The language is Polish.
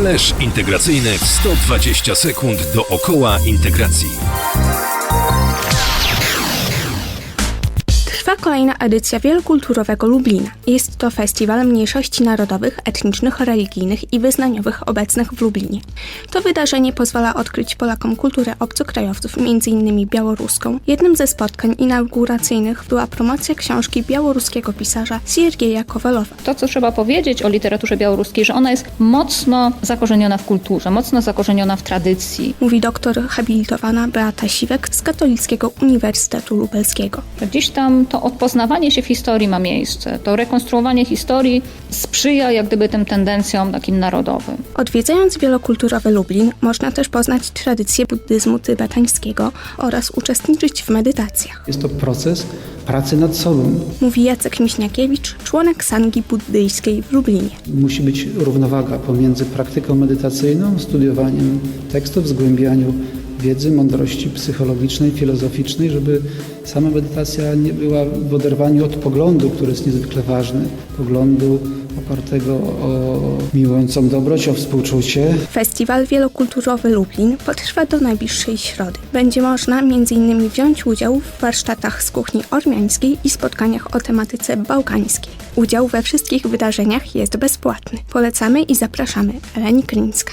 Flash integracyjny w 120 sekund dookoła integracji. Trwa kolejna edycja wielokulturowego Lublina. Jest to festiwal mniejszości narodowych, etnicznych, religijnych i wyznaniowych obecnych w Lublinie. To wydarzenie pozwala odkryć Polakom kulturę obcokrajowców, m.in. białoruską. Jednym ze spotkań inauguracyjnych była promocja książki białoruskiego pisarza Siergieja Kowalowa. To, co trzeba powiedzieć o literaturze białoruskiej, że ona jest mocno zakorzeniona w kulturze, mocno zakorzeniona w tradycji. Mówi doktor habilitowana Beata Siwek z Katolickiego Uniwersytetu Lubelskiego. Gdzieś tam to odpoznawanie się w historii ma miejsce, to rekonstruowanie historii sprzyja jak gdyby tym tendencjom takim narodowym. Odwiedzając wielokulturowy Lublin, można też poznać tradycję buddyzmu tybetańskiego oraz uczestniczyć w medytacjach. Jest to proces pracy nad sobą. Mówi Jacek Miśniakiewicz, członek sangi buddyjskiej w Lublinie. Musi być równowaga pomiędzy praktyką medytacyjną, studiowaniem tekstów, zgłębianiu wiedzy, mądrości psychologicznej, filozoficznej, żeby sama medytacja nie była w oderwaniu od poglądu, który jest niezwykle ważny, poglądu opartego o miłującą dobroć, o współczucie, Festiwal Wielokulturowy Lublin potrwa do najbliższej środy. Będzie można m.in. wziąć udział w warsztatach z kuchni ormiańskiej i spotkaniach o tematyce bałkańskiej. Udział we wszystkich wydarzeniach jest bezpłatny. Polecamy i zapraszamy. Eleni Kryńska.